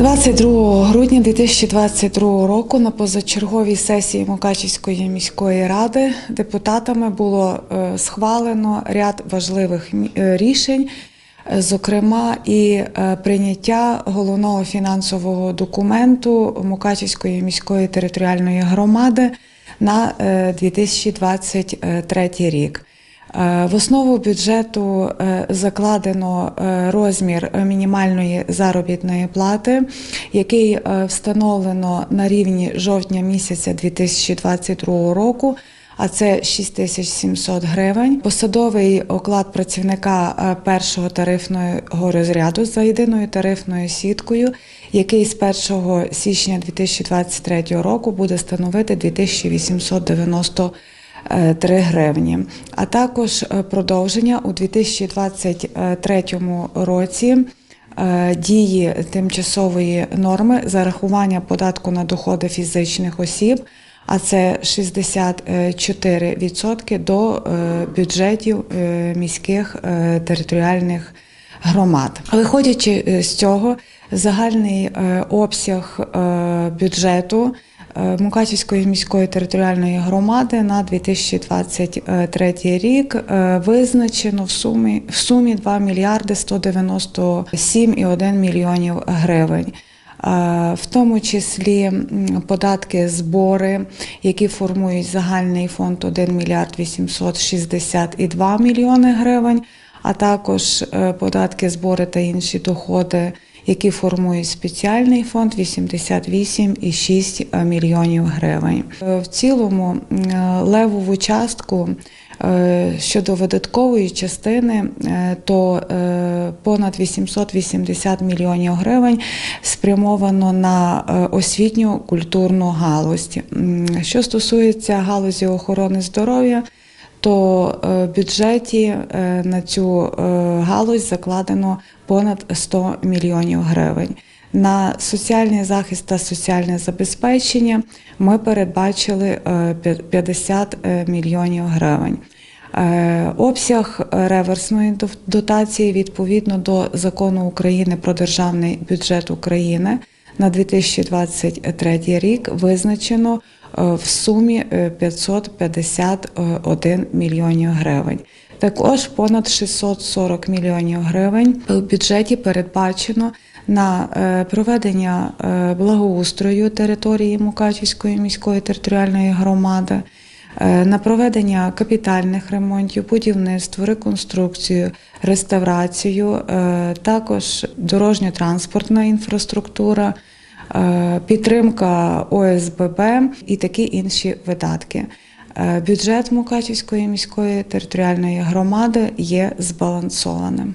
22 грудня 2022 року на позачерговій сесії Мукачівської міської ради депутатами було е, схвалено ряд важливих е, рішень, е, зокрема і прийняття головного фінансового документу Мукачівської міської територіальної громади на е, 2023 рік. Е, В основу бюджету е, закладено е, розмір мінімальної заробітної плати, який встановлено на рівні жовтня місяця 2022 року. А це 6700 гривень. Посадовий оклад працівника першого тарифного розряду за єдиною тарифною сіткою, який з 1 січня 2023 року буде становити 2890 е, 3 гривні, а також е, продовження у 2023 році е, дії тимчасової норми зарахування податку на доходи фізичних осіб, а це 64% до е, бюджетів е, міських е, територіальних громад. Виходячи е, з цього, загальний е, обсяг е, бюджету е, Мукачівської міської територіальної громади на 2023 рік е, визначено в сумі в сумі 2 мільярди 197,1 мільйонів гривень. Е, В тому числі податки, збори, які формують загальний фонд 1 мільярд 862 мільйони гривень, а також е, податки, збори та інші доходи, які формують спеціальний фонд 88,6 мільйонів гривень. Е, В цілому е, левову частку е, щодо видаткової частини, то понад 880 мільйонів гривень спрямовано на освітню культурну галузь. Що стосується галузі охорони здоров'я, то е, в бюджеті е, на цю е, галузь закладено понад 100 мільйонів гривень. На соціальний захист та соціальне забезпечення ми передбачили е, 50 е, мільйонів гривень. Обсяг реверсної дотації відповідно до закону України про державний бюджет України на 2023 рік визначено в сумі е, 551 мільйонів гривень. Також понад 640 мільйонів гривень в бюджеті передбачено на е, проведення е, благоустрою території Мукачівської міської територіальної громади, е, на проведення капітальних ремонтів, будівництво, реконструкцію, реставрацію, е, також дорожньо-транспортна інфраструктура, е, підтримка ОСББ і такі інші видатки. Е, Бюджет Мукачівської міської територіальної громади є збалансованим.